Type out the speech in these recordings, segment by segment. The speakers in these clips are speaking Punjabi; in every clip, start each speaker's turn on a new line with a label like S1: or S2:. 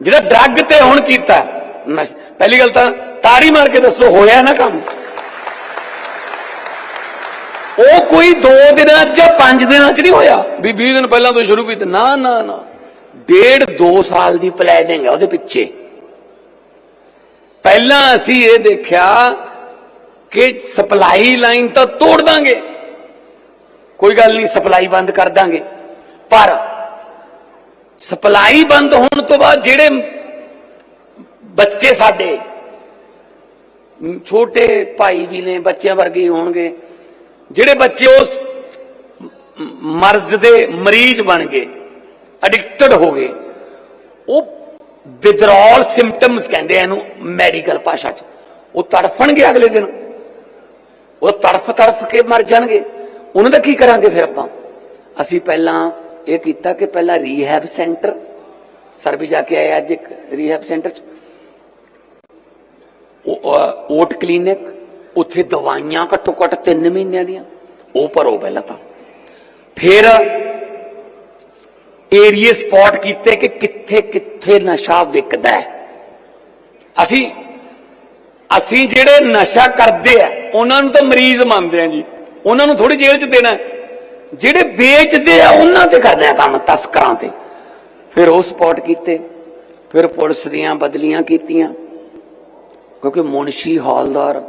S1: ਜਿਹੜਾ ਡਰੱਗ ਤੇ ਹੁਣ ਕੀਤਾ ਪਹਿਲੀ ਗੱਲ ਤਾਂ ਤਾਰੀ ਮਾਰ ਕੇ ਦੱਸੋ, ਹੋਇਆ ਨਾ ਕੰਮ? ਉਹ ਕੋਈ 2 ਦਿਨਾਂ 'ਚ ਜਾਂ 5 ਦਿਨਾਂ 'ਚ ਨਹੀਂ ਹੋਇਆ? ਵੀ 20 ਦਿਨ ਪਹਿਲਾਂ ਤੋਂ ਸ਼ੁਰੂ ਕੀਤਾ। ਨਾ ਨਾ ਨਾ। ਡੇਢ 2 ਸਾਲ ਦੀ ਪਲੈਨਿੰਗ ਹੈ ਉਹਦੇ ਪਿੱਛੇ। ਪਹਿਲਾਂ ਅਸੀਂ ਇਹ ਦੇਖਿਆ ਕਿ ਸਪਲਾਈ ਲਾਈਨ ਤਾਂ ਤੋੜ ਦਾਂਗੇ। ਕੋਈ ਗੱਲ ਨਹੀਂ ਸਪਲਾਈ ਬੰਦ ਕਰ ਦਾਂਗੇ। ਪਰ ਸਪਲਾਈ ਬੰਦ ਹੋਣ ਤੋਂ ਬਾਅਦ ਜਿਹੜੇ ਬੱਚੇ ਸਾਡੇ, ਛੋਟੇ ਭਾਈ ਵੀ ਨੇ, ਬੱਚਿਆਂ ਵਰਗੇ ਹੋਣਗੇ, ਜਿਹੜੇ ਬੱਚੇ ਉਸ ਮਰਜ਼ ਦੇ ਮਰੀਜ਼ ਬਣ ਗਏ ਐਡਿਕਟਡ ਹੋ ਗਏ, ਉਹ ਵਿਦਰੋਲ ਸਿੰਪਟਮਸ ਕਹਿੰਦੇ ਇਹਨੂੰ ਮੈਡੀਕਲ ਭਾਸ਼ਾ 'ਚ। ਉਹ ਤੜਫਣਗੇ ਅਗਲੇ ਦਿਨ। ਉਹ ਤੜਫ ਤੜਫ ਕੇ ਮਰ ਜਾਣਗੇ। ਉਹਨਾਂ ਦਾ ਕੀ ਕਰਾਂਗੇ ਫਿਰ ਆਪਾਂ? ਅਸੀਂ ਪਹਿਲਾਂ ਇਹ ਕੀਤਾ ਕਿ ਪਹਿਲਾਂ ਰੀਹੈਬ ਸੈਂਟਰ ਸਰ ਵੀ ਜਾ ਕੇ ਆਏ ਅੱਜ ਇੱਕ ਰੀਹੈਬ ਸੈਂਟਰ 'ਚ। ਓਟ ਕਲੀਨਿਕ ਉੱਥੇ ਦਵਾਈਆਂ ਘੱਟੋ ਘੱਟ 3 ਮਹੀਨਿਆਂ ਦੀਆਂ, ਉਹ ਭਰੋ ਪਹਿਲਾਂ ਤਾਂ। ਫਿਰ ਏਰੀਏ ਸਪੌਟ ਕੀਤੇ ਕਿ ਕਿੱਥੇ ਕਿੱਥੇ ਨਸ਼ਾ ਵਿਕਦਾ ਹੈ। ਅਸੀਂ ਅਸੀਂ ਜਿਹੜੇ ਨਸ਼ਾ ਕਰਦੇ ਆ, ਉਹਨਾਂ ਨੂੰ ਤਾਂ ਮਰੀਜ਼ ਮੰਨਦੇ ਆ ਜੀ। ਉਹਨਾਂ ਨੂੰ ਥੋੜੀ ਜੇਲ੍ਹ 'ਚ ਦੇਣਾ ਜਿਹੜੇ ਵੇਚਦੇ ਆ, ਉਹਨਾਂ ਤੇ ਕਰਦੇ ਕੰਮ ਤਸਕਰਾਂ ਤੇ। ਫਿਰ ਉਹ ਸਪੌਟ ਕੀਤੇ, ਫਿਰ ਪੁਲਿਸ ਦੀਆਂ ਬਦਲੀਆਂ ਕੀਤੀਆਂ, ਕਿਉਂਕਿ ਮੁਨਸ਼ੀ ਹੌਲਦਾਰ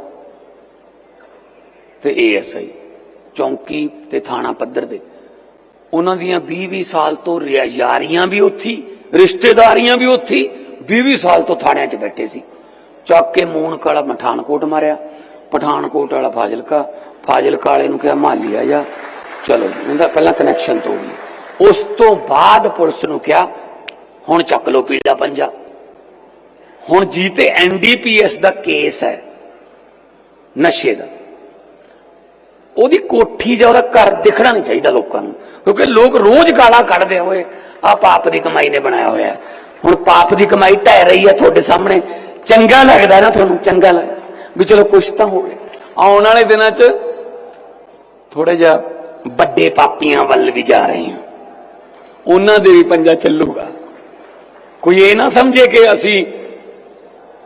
S1: ਤੇ ਏਐਸਆਈ, ਚੌਂਕੀ ਤੇ ਥਾਣਾ ਪੱਧਰ ਦੇ। ਉਹਨਾਂ ਦੀਆਂ 20-20 ਸਾਲ ਤੋਂ ਯਾਰੀਆਂ ਵੀ ਉੱਥੀ, ਰਿਸ਼ਤੇਦਾਰੀਆਂ ਵੀ ਉੱਥੀ 20-20 ਸਾਲ ਤੋਂ ਥਾਣਿਆਂ 'ਚ ਬੈਠੇ ਸੀ। ਚੱਕ ਕੇ ਮੂਨਕ ਵਾਲਾ ਪਠਾਨਕੋਟ ਮਾਰਿਆ। ਪਠਾਨਕੋਟ ਵਾਲਾ ਫਾਜ਼ਿਲਕਾ ਫਾਜ਼ਿਲਕਾ ਵਾਲੇ ਨੂੰ ਕਿਹਾ, ਮਾਲੀ ਆ ਜਾ। ਚਲੋ ਜੀ, ਉਹਦਾ ਪਹਿਲਾਂ ਕਨੈਕਸ਼ਨ ਤੋੜ ਲਈ ਉਸ ਤੋਂ ਬਾਅਦ ਪੁਲਿਸ ਨੂੰ ਕਿਹਾ, ਹੁਣ ਚੱਕ ਲਓ ਪੀੜਾ ਪੰਜਾ। ਹੁਣ ਜੀ ਤੇ ਐਨਡੀਪੀਐਸ ਦਾ ਕੇਸ ਹੈ, ਨਸ਼ੇ ਦਾ। ਉਹਦੀ ਕੋਠੀ ਜਾਂ ਉਹਦਾ ਘਰ ਦਿਖਣਾ ਨਹੀਂ ਚਾਹੀਦਾ ਲੋਕਾਂ ਨੂੰ, ਕਿਉਂਕਿ ਲੋਕ ਰੋਜ਼ ਗਾਲਾਂ ਕੱਢਦੇ ਹੋਏ ਆ ਪਾਪ ਦੀ ਕਮਾਈ ਨੇ ਬਣਾਇਆ ਹੋਇਆ ਹੁਣ ਪਾਪ ਦੀ ਕਮਾਈ ਢਹਿ ਰਹੀ ਹੈ ਤੁਹਾਡੇ ਸਾਹਮਣੇ। ਚੰਗਾ ਲੱਗਦਾ ਨਾ ਤੁਹਾਨੂੰ, ਚੰਗਾ ਲੱਗਦਾ। ਵੀ ਚਲੋ ਕੁਛ ਤਾਂ ਹੋ ਗਿਆ ਆਉਣ ਵਾਲੇ ਦਿਨਾਂ 'ਚ ਥੋੜਾ ਜਿਹਾ ਵੱਡੇ ਪਾਪੀਆਂ ਵੱਲ ਵੀ ਜਾ ਰਹੇ ਹਾਂ। ਉਹਨਾਂ ਦੇ ਵੀ ਪੰਜਾ ਚੱਲੂਗਾ। ਕੋਈ ਇਹ ਨਾ ਸਮਝੇ ਕਿ ਅਸੀਂ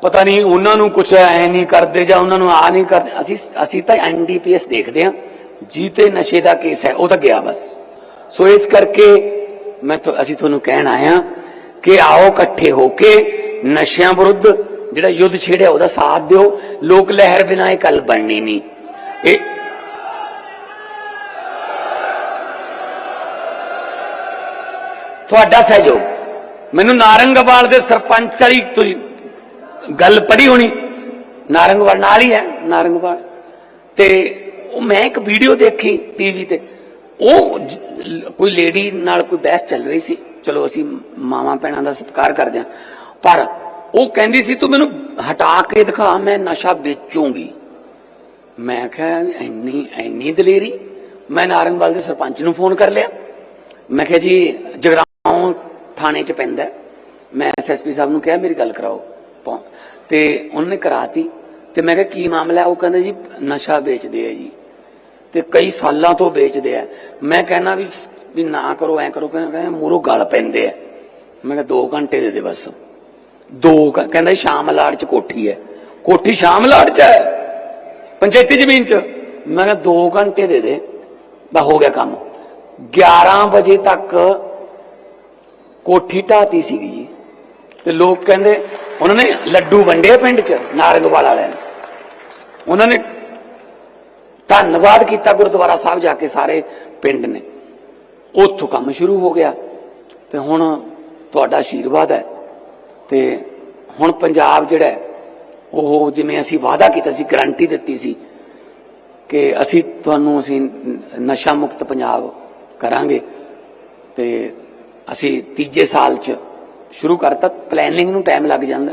S1: ਪਤਾ ਨਹੀਂ ਉਹਨਾਂ ਨੂੰ ਕੁਝ ਐ ਨਹੀਂ ਕਰਦੇ ਜਾਂ ਉਹਨਾਂ ਨੂੰ ਆ ਨਹੀਂ ਕਰਦੇ। ਅਸੀਂ ਅਸੀਂ ਤਾਂ ਐਨਡੀਪੀਐਸ ਦੇਖਦੇ ਹਾਂ। ਜੀ ਤੇ ਨਸ਼ੇ ਦਾ ਕੇਸ ਹੈ, ਉਹ ਤਾਂ ਗਿਆ ਬਸ। ਸੋ ਇਸ ਕਰਕੇ ਮੈਂ ਤਾਂ ਅਸੀਂ ਤੁਹਾਨੂੰ ਕਹਿਣ ਆਇਆ ਕਿ ਆਓ ਇਕੱਠੇ ਹੋ ਕੇ ਨਸ਼ਿਆਂ ਵਿਰੁੱਧ ਜਿਹੜਾ ਯੁੱਧ ਛੇੜਿਆ ਉਹਦਾ ਸਾਥ ਦਿਓ। ਲੋਕ ਲਹਿਰ ਬਿਨਾਂ ਇਹ ਗੱਲ ਬਣਨੀ ਨਹੀਂ। ਇਹ ਤੁਹਾਡਾ ਸਹਿਯੋਗ। ਮੈਨੂੰ ਨਾਰੰਗਵਾਲ ਦੇ ਸਰਪੰਚ ਵਾਲੀ ਤੁਸੀਂ ਗੱਲ ਪੜੀ ਹੋਣੀ। ਨਾਰੰਗਵਾਲ ਨਾਲ ਹੀ ਹੈ, ਨਾਰੰਗਵਾਲ। ਤੇ ਉਹ ਮੈਂ ਇੱਕ ਵੀਡੀਓ ਦੇਖੀ ਟੀਵੀ ਤੇ। ਉਹ ਕੋਈ ਲੇਡੀ ਨਾਲ ਕੋਈ ਬਹਿਸ ਚੱਲ ਰਹੀ ਸੀ। ਚਲੋ ਅਸੀਂ ਮਾਵਾਂ ਭੈਣਾਂ ਦਾ ਸਤਿਕਾਰ ਕਰਦੇ ਹਾਂ। ਪਰ ਉਹ ਕਹਿੰਦੀ ਸੀ, ਤੂੰ ਮੈਨੂੰ ਹਟਾ ਕੇ ਦਿਖਾ, ਮੈਂ ਨਸ਼ਾ ਵੇਚੂਗੀ। ਮੈਂ ਕਿਹਾ, ਇੰਨੀ ਇੰਨੀ ਦਲੇਰੀ? ਮੈਂ ਨਾਰੰਗਵਾਲ ਦੇ ਸਰਪੰਚ ਨੂੰ ਫੋਨ ਕਰ ਲਿਆ। ਮੈਂ ਕਿਹਾ, ਜੀ ਜਗਰਾ ਜਗਰਾਉਂ ਥਾਣੇ 'ਚ ਪੈਂਦਾ ਹੈ। ਮੈਂ ਐਸਐਸਪੀ ਸਾਹਿਬ ਨੂੰ ਕਿਹਾ, ਮੇਰੀ ਗੱਲ ਕਰਾਓ ਪਹੁੰ- ਤੇ ਉਹਨਾਂ ਨੇ ਕਰਾਤੀ। ਤੇ ਮੈਂ ਕਿਹਾ, ਕੀ ਮਾਮਲਾ ਉਹ ਕਹਿੰਦਾ ਜੀ, ਨਸ਼ਾ ਵੇਚਦੇ ਆ ਜੀ। ਤੇ ਕਈ ਸਾਲਾਂ ਤੋਂ ਵੇਚਦੇ ਆ। ਮੈਂ ਕਹਿੰਦਾ ਵੀ ਵੀ ਨਾ ਕਰੋ, ਐ ਕਰੋ, ਕਹਿੰਦੇ ਮੂਰੋ ਗਲ ਪੈਂਦੇ ਆ। ਮੈਂ ਕਿਹਾ 2 ਘੰਟੇ ਦੇ ਦੇ ਬਸ। ਦੋ ਕਹਿੰਦਾ ਸ਼ਾਮ ਲਾੜ 'ਚ ਕੋਠੀ ਹੈ। ਕੋਠੀ ਸ਼ਾਮ ਲਾੜ 'ਚ ਹੈ? ਪੰਚਾਇਤੀ ਜ਼ਮੀਨ 'ਚ? ਮੈਂ ਕਿਹਾ 2 ਘੰਟੇ ਦੇ ਦੇ। ਬਾ ਹੋ ਗਿਆ ਕੰਮ। 11 ਵਜੇ ਤੱਕ ਕੋਠੀ ਢਾਤੀ ਸੀਗੀ ਜੀ। ਤੇ ਲੋਕ ਕਹਿੰਦੇ, ਉਹਨਾਂ ਨੇ ਲੱਡੂ ਵੰਡੇ ਪਿੰਡ 'ਚ, ਨਾਰੰਗਵਾਲ ਵਾਲਿਆਂ ਨੇ। ਉਹਨਾਂ ਨੇ ਧੰਨਵਾਦ ਕੀਤਾ ਗੁਰਦੁਆਰਾ ਸਾਹਿਬ ਜਾ ਕੇ ਸਾਰੇ ਪਿੰਡ ਨੇ। ਉੱਥੋਂ ਕੰਮ ਸ਼ੁਰੂ ਹੋ ਗਿਆ। ਤੇ ਹੁਣ ਤੁਹਾਡਾ ਆਸ਼ੀਰਵਾਦ ਹੈ। ਤੇ ਹੁਣ ਪੰਜਾਬ ਜਿਹੜਾ ਉਹ ਜਿਵੇਂ ਅਸੀਂ ਵਾਅਦਾ ਕੀਤਾ ਸੀ, ਗਰੰਟੀ ਦਿੱਤੀ ਸੀ ਕਿ ਅਸੀਂ ਤੁਹਾਨੂੰ, ਅਸੀਂ ਨਸ਼ਾ ਮੁਕਤ ਪੰਜਾਬ ਕਰਾਂਗੇ। ਤੇ ਅਸੀਂ ਤੀਜੇ ਸਾਲ ਚ ਸ਼ੁਰੂ ਕਰਤਾ ਪਲੈਨਿੰਗ ਨੂੰ ਟਾਈਮ ਲੱਗ ਜਾਂਦਾ।